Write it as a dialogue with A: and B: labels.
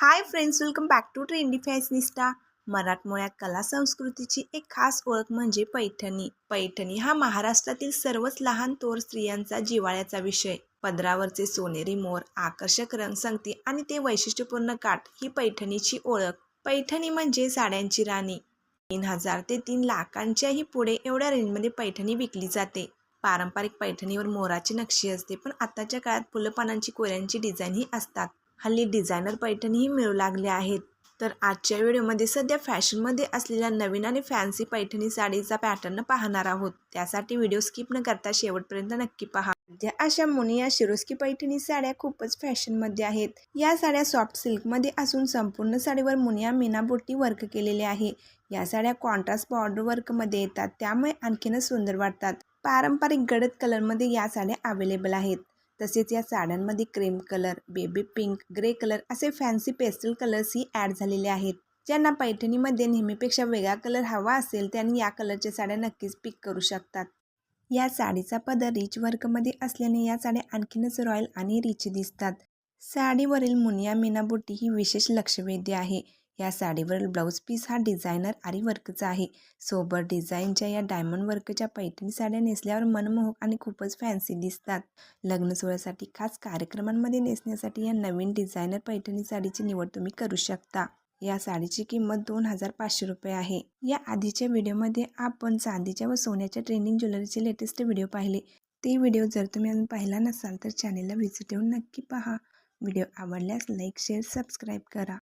A: Hi friends welcome back to trendy fashionista मराठमोळ्या कला संस्कृतीची एक खास ओळख म्हणजे पैठणी. पैठणी हा महाराष्ट्रातील सर्वच लहान तोर स्त्रियांचा जिव्हाळ्याचा विषय. पदरावरचे सोनेरी मोर आकर्षक रंगसंगती आणि ते वैशिष्ट्यपूर्ण काठ ही पैठणीची ओळख. पैठणी म्हणजे साड्यांची राणी. तीन हजार ते तीन लाखांच्याही पुढे एवढ्या रेंजमध्ये पैठणी विकली जाते. पारंपरिक पैठणीवर मोराची नक्षी असते पण आताच्या काळात फुलपानांची कोऱ्यांची डिझाईनही असतात. हल्ली डिझायनर पैठणीही मिळू लागल्या आहेत. तर आजच्या व्हिडिओमध्ये सध्या फॅशनमध्ये असलेल्या नवीन आणि फॅन्सी पैठणी साडीचा पॅटर्न पाहणार आहोत. त्यासाठी व्हिडिओ स्किप न करता शेवटपर्यंत नक्की पहा. सध्या अशा मुनिया शिरोस्की पैठणी साड्या खूपच फॅशनमध्ये आहेत. या साड्या सॉफ्ट सिल्कमध्ये असून संपूर्ण साडीवर मुनिया मीनाबोटी वर्क केलेले आहे. या साड्या कॉन्ट्रास्ट बॉर्डर वर्कमध्ये येतात त्यामुळे आणखीनच सुंदर वाटतात. पारंपरिक गडद कलरमध्ये या साड्या अवेलेबल आहेत. तसेच या साड्यांमध्ये cream colour baby pink grey colour असे फॅन्सी पेस्टल कलर्सही ॲड झालेले आहेत. ज्यांना पैठणीमध्ये नेहमीपेक्षा वेगळा कलर हवा असेल त्यांनी या कलरच्या साड्या नक्कीच पिक करू शकतात. या साडीचा पदर रिच वर्कमध्ये असल्याने या साड्या आणखीनच रॉयल आणि रिच दिसतात. साडीवरील मुनिया मीना ही विशेष लक्षवेधी आहे. या साडीवरील ब्लाऊज पीस हा डिझायनर आरी वर्कचा आहे. सोबत डिझाईनच्या या डायमंड वर्कच्या पैठणी साड्या नेसल्यावर मनमोहक आणि खूपच फॅन्सी दिसतात. लग्न सोहळ्यासाठी खास कार्यक्रमांमध्ये नेसण्यासाठी या नवीन डिझायनर पैठणी साडीची निवड तुम्ही करू शकता. या साडीची किंमत दोन हजार पाचशे रुपये आहे. या आधीच्या व्हिडिओमध्ये आपण चांदीच्या व सोन्याच्या ट्रेंडिंग ज्वेलरीचे लेटेस्ट व्हिडिओ पाहिले. ते व्हिडिओ जर तुम्ही अजून पाहिला नसाल तर चॅनेलला व्हिजिट देऊन नक्की पहा. व्हिडिओ आवडल्यास लाईक शेअर सबस्क्राईब करा.